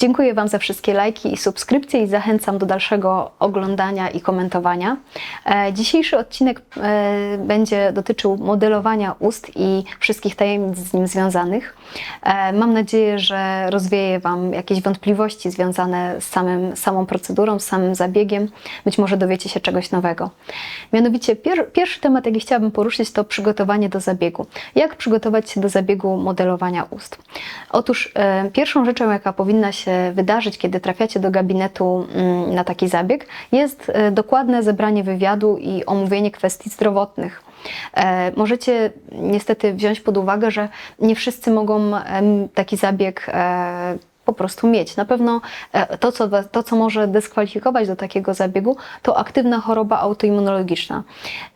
Dziękuję Wam za wszystkie lajki i subskrypcje i zachęcam do dalszego oglądania i komentowania. E, Dzisiejszy odcinek e, będzie dotyczył modelowania ust i wszystkich tajemnic z nim związanych. E, Mam nadzieję, że rozwieje Wam jakieś wątpliwości związane z samym, samą procedurą, z samym zabiegiem. Być może dowiecie się czegoś nowego. Mianowicie pier, pierwszy temat, jaki chciałabym poruszyć, to przygotowanie do zabiegu. Jak przygotować się do zabiegu modelowania ust? Otóż e, pierwszą rzeczą, jaka powinna się wydarzyć, kiedy trafiacie do gabinetu mm, na taki zabieg, jest e, dokładne zebranie wywiadu i omówienie kwestii zdrowotnych. E, Możecie niestety wziąć pod uwagę, że nie wszyscy mogą taki zabieg e, po prostu mieć. Na pewno e, to co, to, co może dyskwalifikować do takiego zabiegu, to aktywna choroba autoimmunologiczna.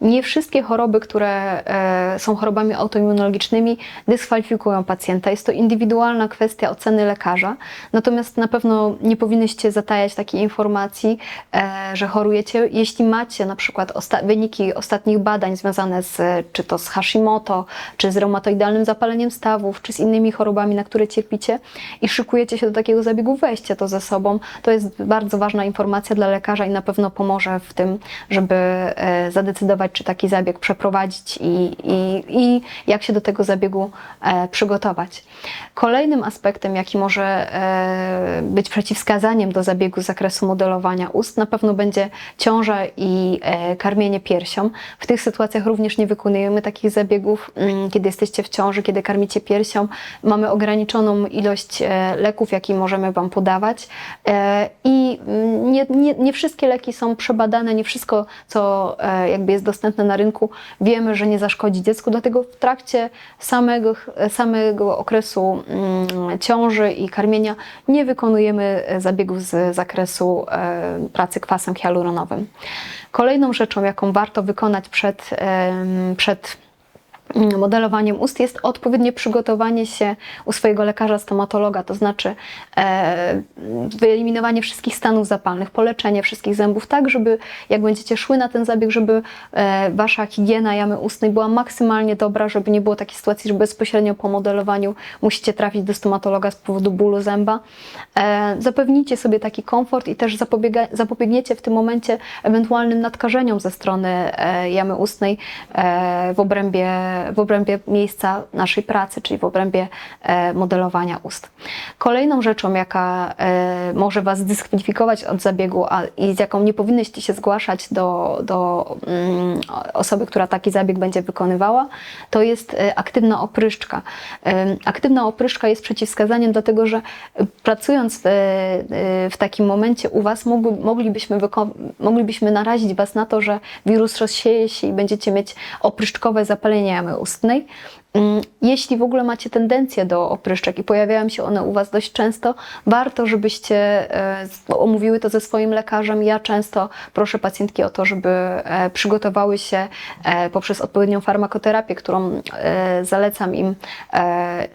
Nie wszystkie choroby, które e, są chorobami autoimmunologicznymi, dyskwalifikują pacjenta. Jest to indywidualna kwestia oceny lekarza. Natomiast na pewno nie powinnyście zatajać takiej informacji, e, że chorujecie. Jeśli macie na przykład osta- wyniki ostatnich badań związane z czy to z Hashimoto, czy z reumatoidalnym zapaleniem stawów, czy z innymi chorobami, na które cierpicie i szykujecie się do takiego zabiegu, weźcie to ze sobą. To jest bardzo ważna informacja dla lekarza i na pewno pomoże w tym, żeby e, zadecydować, czy taki zabieg przeprowadzić i, i, i jak się do tego zabiegu e, przygotować. Kolejnym aspektem, jaki może e, być przeciwwskazaniem do zabiegu z zakresu modelowania ust, na pewno będzie ciąża i karmienie piersią. W tych sytuacjach również nie wykonujemy takich zabiegów, mm, kiedy jesteście w ciąży, kiedy karmicie piersią. Mamy ograniczoną ilość leków, jakie możemy Wam podawać e, i nie, nie, nie wszystkie leki są przebadane, nie wszystko, co e, jakby jest dostępne na rynku, wiemy, że nie zaszkodzi dziecku, dlatego w trakcie samego, samego okresu mm, ciąży i karmienia nie wykonujemy e, zabiegów z zakresu pracy kwasem hialuronowym. Kolejną rzeczą, jaką warto wykonać przed, przed modelowaniem ust jest odpowiednie przygotowanie się u swojego lekarza stomatologa, to znaczy e, wyeliminowanie wszystkich stanów zapalnych, poleczenie wszystkich zębów, tak żeby jak będziecie szły na ten zabieg, żeby e, wasza higiena jamy ustnej była maksymalnie dobra, żeby nie było takiej sytuacji, że bezpośrednio po modelowaniu musicie trafić do stomatologa z powodu bólu zęba. E, zapewnijcie sobie taki komfort i też zapobiega, zapobiegniecie w tym momencie ewentualnym nadkażeniom ze strony e, jamy ustnej e, w obrębie, w obrębie miejsca naszej pracy, czyli w obrębie e, modelowania ust. Kolejną rzeczą, jaka e, może Was dyskwalifikować od zabiegu a, i z jaką nie powinnyście się zgłaszać do, do mm, osoby, która taki zabieg będzie wykonywała, to jest e, aktywna opryszczka. Aktywna opryszczka jest przeciwwskazaniem, dlatego że pracując w, takim momencie u Was mogli- moglibyśmy, moglibyśmy narazić Was na to, że wirus rozsieje się i będziecie mieć opryszczkowe zapalenie jamy ustnej. Mm, Jeśli w ogóle macie tendencję do opryszczek i pojawiają się one u Was dość często, warto, żebyście e, omówiły to ze swoim lekarzem. Ja często proszę pacjentki o to, żeby e, przygotowały się e, poprzez odpowiednią farmakoterapię, którą zalecam im,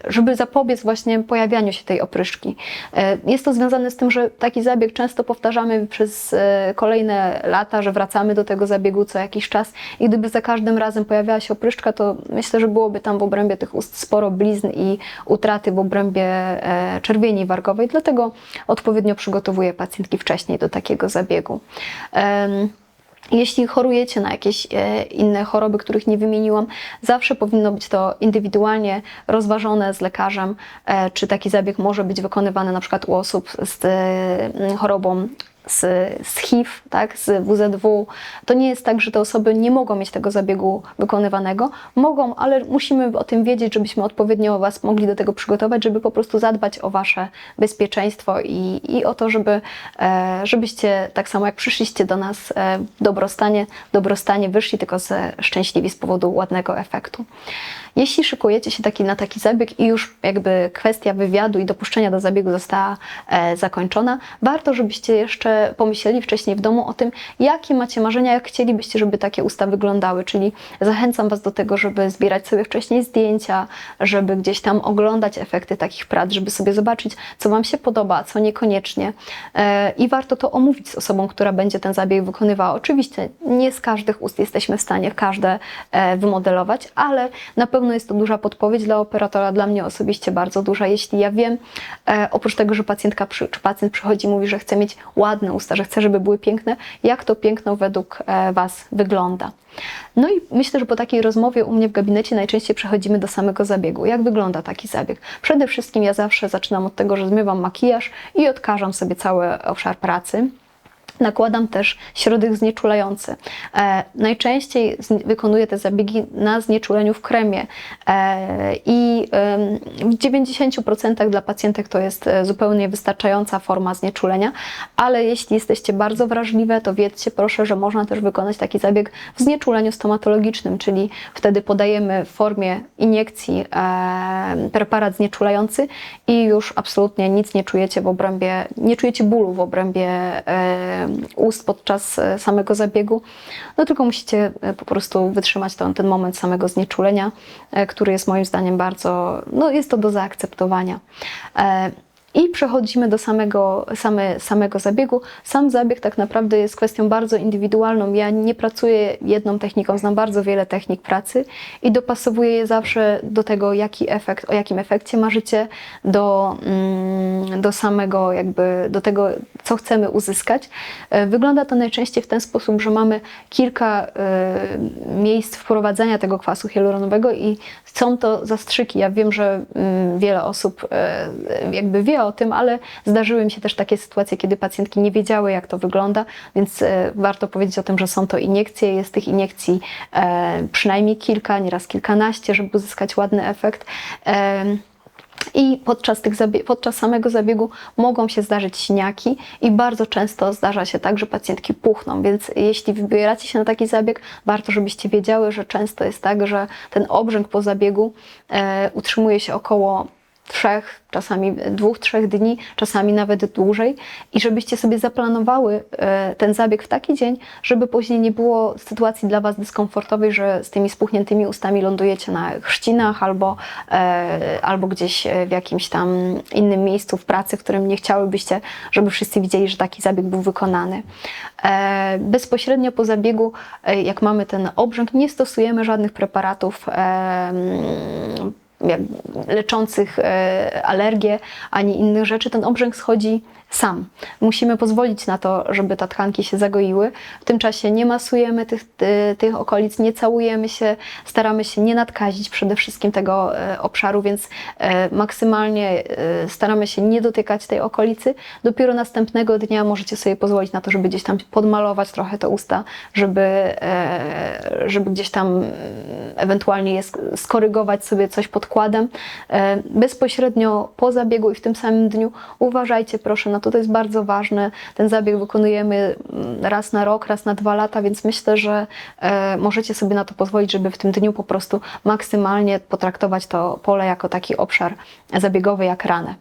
żeby zapobiec właśnie pojawianiu się tej opryszki. E, Jest to związane z tym, że taki zabieg często powtarzamy przez kolejne lata, że wracamy do tego zabiegu co jakiś czas i gdyby za każdym razem pojawiała się opryszczka, to myślę, że byłoby tam w obrębie tych ust sporo blizn i utraty w obrębie e, czerwieni wargowej, dlatego odpowiednio przygotowuję pacjentki wcześniej do takiego zabiegu. Jeśli chorujecie na jakieś e, inne choroby, których nie wymieniłam, zawsze powinno być to indywidualnie rozważone z lekarzem, e, czy taki zabieg może być wykonywany na przykład u osób z chorobą z, z HIV, tak, z WZW. To nie jest tak, że te osoby nie mogą mieć tego zabiegu wykonywanego. Mogą, ale musimy o tym wiedzieć, żebyśmy odpowiednio Was mogli do tego przygotować, żeby po prostu zadbać o Wasze bezpieczeństwo i, i o to, żeby, e, żebyście tak samo jak przyszliście do nas e, w dobrostanie, dobrostanie wyszli tylko ze szczęśliwi z powodu ładnego efektu. Jeśli szykujecie się taki, na taki zabieg i już jakby kwestia wywiadu i dopuszczenia do zabiegu została e, zakończona, warto, żebyście jeszcze pomyśleli wcześniej w domu o tym, jakie macie marzenia, jak chcielibyście, żeby takie usta wyglądały. Czyli zachęcam Was do tego, żeby zbierać sobie wcześniej zdjęcia, żeby gdzieś tam oglądać efekty takich prac, żeby sobie zobaczyć, co Wam się podoba, co niekoniecznie. E, I warto to omówić z osobą, która będzie ten zabieg wykonywała. Oczywiście nie z każdych ust jesteśmy w stanie każde e, wymodelować, ale na pewno jest to duża podpowiedź dla operatora, dla mnie osobiście bardzo duża. Jeśli ja wiem, e, oprócz tego, że pacjentka czy pacjent przychodzi i mówi, że chce mieć ładne usta, że chce, żeby były piękne, jak to piękno według e, Was wygląda. No i myślę, że po takiej rozmowie u mnie w gabinecie najczęściej przechodzimy do samego zabiegu. Jak wygląda taki zabieg? Przede wszystkim ja zawsze zaczynam od tego, że zmywam makijaż i odkażam sobie cały obszar pracy. Nakładam też środek znieczulający. E, najczęściej z, wykonuję te zabiegi na znieczuleniu w kremie e, i e, w 90% dla pacjentek to jest e, zupełnie wystarczająca forma znieczulenia, ale jeśli jesteście bardzo wrażliwe, to wiedzcie proszę, że można też wykonać taki zabieg w znieczuleniu stomatologicznym, czyli wtedy podajemy w formie iniekcji e, preparat znieczulający i już absolutnie nic nie czujecie w obrębie, nie czujecie bólu w obrębie e, ust podczas e, samego zabiegu, no tylko musicie e, po prostu wytrzymać ten, ten moment samego znieczulenia, e, który jest moim zdaniem bardzo, no jest to do zaakceptowania. I przechodzimy do samego, same, samego zabiegu. Sam zabieg tak naprawdę jest kwestią bardzo indywidualną. Ja nie pracuję jedną techniką, znam bardzo wiele technik pracy i dopasowuję je zawsze do tego, jaki efekt, o jakim efekcie marzycie, do, mm, do samego jakby, do tego, co chcemy uzyskać. E, wygląda to najczęściej w ten sposób, że mamy kilka y, miejsc wprowadzania tego kwasu hialuronowego i są to zastrzyki. Ja wiem, że y, wiele osób y, jakby wie o tym, ale zdarzyły mi się też takie sytuacje, kiedy pacjentki nie wiedziały, jak to wygląda, więc e, warto powiedzieć o tym, że są to iniekcje. Jest tych iniekcji e, przynajmniej kilka, nieraz kilkanaście, żeby uzyskać ładny efekt. E, i podczas, tych podczas samego zabiegu mogą się zdarzyć siniaki i bardzo często zdarza się tak, że pacjentki puchną, więc jeśli wybieracie się na taki zabieg, warto, żebyście wiedziały, że często jest tak, że ten obrzęk po zabiegu e, utrzymuje się około trzech, czasami dwóch, trzech dni, czasami nawet dłużej i żebyście sobie zaplanowały e, ten zabieg w taki dzień, żeby później nie było sytuacji dla Was dyskomfortowej, że z tymi spuchniętymi ustami lądujecie na chrzcinach albo, e, albo gdzieś w jakimś tam innym miejscu w pracy, w którym nie chciałybyście, żeby wszyscy widzieli, że taki zabieg był wykonany. E, bezpośrednio po zabiegu, jak mamy ten obrzęk, nie stosujemy żadnych preparatów leczących e, alergie ani innych rzeczy, ten obrzęk schodzi sam. Musimy pozwolić na to, żeby te tkanki się zagoiły. W tym czasie nie masujemy tych, tych okolic, nie całujemy się, staramy się nie nadkazić przede wszystkim tego e, obszaru, więc e, maksymalnie staramy się nie dotykać tej okolicy. Dopiero następnego dnia możecie sobie pozwolić na to, żeby gdzieś tam podmalować trochę te usta, żeby, żeby gdzieś tam ewentualnie je skorygować sobie coś podkładem. E, bezpośrednio po zabiegu i w tym samym dniu uważajcie proszę na to, to jest bardzo ważne. Ten zabieg wykonujemy mm, raz na rok, raz na dwa lata, więc myślę, że e, możecie sobie na to pozwolić, żeby w tym dniu po prostu maksymalnie potraktować to pole jako taki obszar zabiegowy, jak ranę.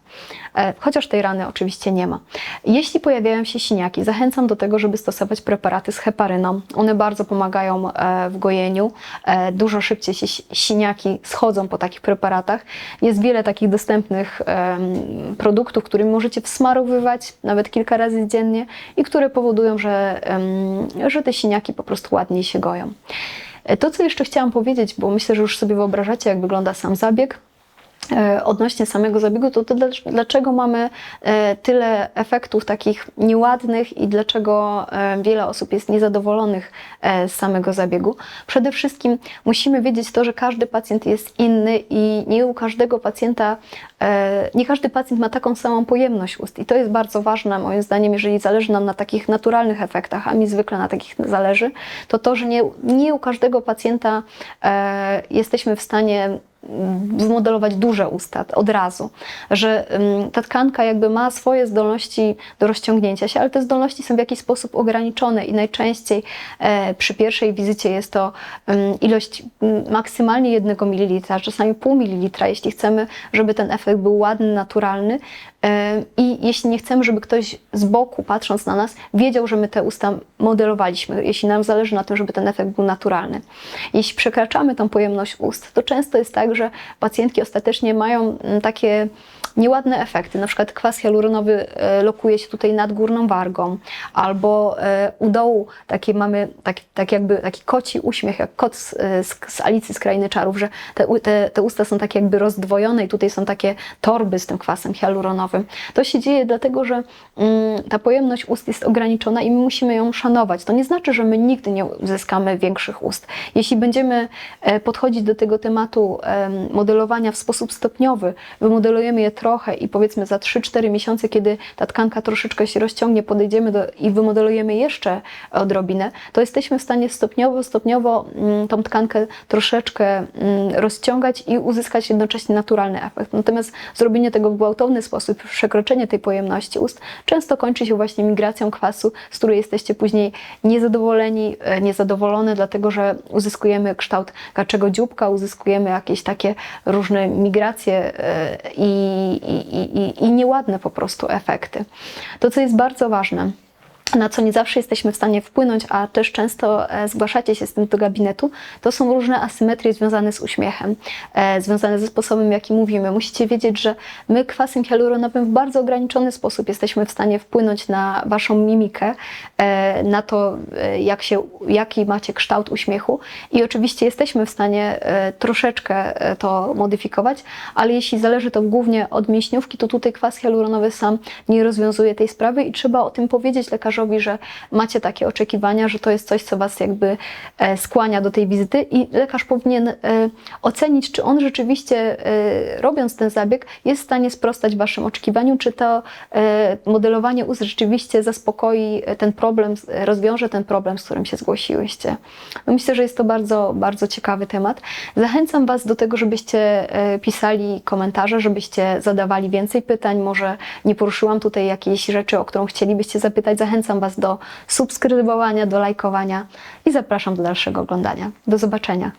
E, chociaż tej rany oczywiście nie ma. Jeśli pojawiają się siniaki, zachęcam do tego, żeby stosować preparaty z heparyną. One bardzo pomagają w gojeniu. Dużo szybciej się siniaki schodzą po takich preparatach. Jest wiele takich dostępnych produktów, którymi możecie wsmarowywać nawet kilka razy dziennie i które powodują, że, że te siniaki po prostu ładniej się goją. E, to, co jeszcze chciałam powiedzieć, bo myślę, że już sobie wyobrażacie, jak wygląda sam zabieg, odnośnie samego zabiegu, to, to dlaczego mamy e, tyle efektów takich nieładnych i dlaczego e, wiele osób jest niezadowolonych z samego zabiegu. Przede wszystkim musimy wiedzieć to, że każdy pacjent jest inny i nie u każdego pacjenta, nie każdy pacjent ma taką samą pojemność ust i to jest bardzo ważne moim zdaniem, jeżeli zależy nam na takich naturalnych efektach, a mi zwykle na takich zależy, to to, że nie, nie u każdego pacjenta jesteśmy w stanie wymodelować duże usta od razu, że ta tkanka jakby ma swoje zdolności do rozciągnięcia się, ale te zdolności są w jakiś sposób ograniczone i najczęściej e, przy pierwszej wizycie jest to ilość maksymalnie jednego mililitra, czasami pół mililitra, jeśli chcemy, żeby ten efekt był ładny, naturalny, i jeśli nie chcemy, żeby ktoś z boku, patrząc na nas, wiedział, że my te usta modelowaliśmy, jeśli nam zależy na tym, żeby ten efekt był naturalny. Jeśli przekraczamy tą pojemność ust, to często jest tak, że pacjentki ostatecznie mają takie nieładne efekty. Na przykład kwas hialuronowy e, lokuje się tutaj nad górną wargą, albo e, u dołu takie mamy taki, tak jakby taki koci uśmiech, jak kot z, e, z, z Alicji z Krainy Czarów, że te, te, te usta są tak jakby rozdwojone i tutaj są takie torby z tym kwasem hialuronowym. To się dzieje dlatego, że mm, ta pojemność ust jest ograniczona i my musimy ją szanować. To nie znaczy, że my nigdy nie uzyskamy większych ust. Jeśli będziemy podchodzić do tego tematu em, modelowania w sposób stopniowy, wymodelujemy je trochę i powiedzmy za 3-4 miesiące, kiedy ta tkanka troszeczkę się rozciągnie, podejdziemy do, i wymodelujemy jeszcze odrobinę, to jesteśmy w stanie stopniowo, stopniowo mm, tą tkankę troszeczkę mm, rozciągać i uzyskać jednocześnie naturalny efekt. Natomiast zrobienie tego w gwałtowny sposób, przekroczenie tej pojemności ust często kończy się właśnie migracją kwasu, z której jesteście później niezadowoleni, e, niezadowolone, dlatego że uzyskujemy kształt kaczego dzióbka, uzyskujemy jakieś takie różne migracje e, i, i, i, i- nieładne po prostu efekty. To, co jest bardzo ważne, na co nie zawsze jesteśmy w stanie wpłynąć, a też często e, zgłaszacie się z tym do gabinetu, to są różne asymetrie związane z uśmiechem, e, związane ze sposobem, jaki mówimy. Musicie wiedzieć, że my kwasem hialuronowym w bardzo ograniczony sposób jesteśmy w stanie wpłynąć na waszą mimikę, e, na to, jak się, jaki macie kształt uśmiechu i oczywiście jesteśmy w stanie troszeczkę to modyfikować, ale jeśli zależy to głównie od mięśniówki, to tutaj kwas hialuronowy sam nie rozwiązuje tej sprawy i trzeba o tym powiedzieć lekarzowi, że macie takie oczekiwania, że to jest coś, co was jakby e, skłania do tej wizyty i lekarz powinien e, ocenić, czy on rzeczywiście e, robiąc ten zabieg jest w stanie sprostać waszym oczekiwaniom, czy to modelowanie ust rzeczywiście zaspokoi ten problem, rozwiąże ten problem, z którym się zgłosiłyście. No myślę, że jest to bardzo, bardzo ciekawy temat. Zachęcam Was do tego, żebyście pisali komentarze, żebyście zadawali więcej pytań. Może nie poruszyłam tutaj jakiejś rzeczy, o którą chcielibyście zapytać. Zachęcam Was do subskrybowania, do lajkowania i zapraszam do dalszego oglądania. Do zobaczenia.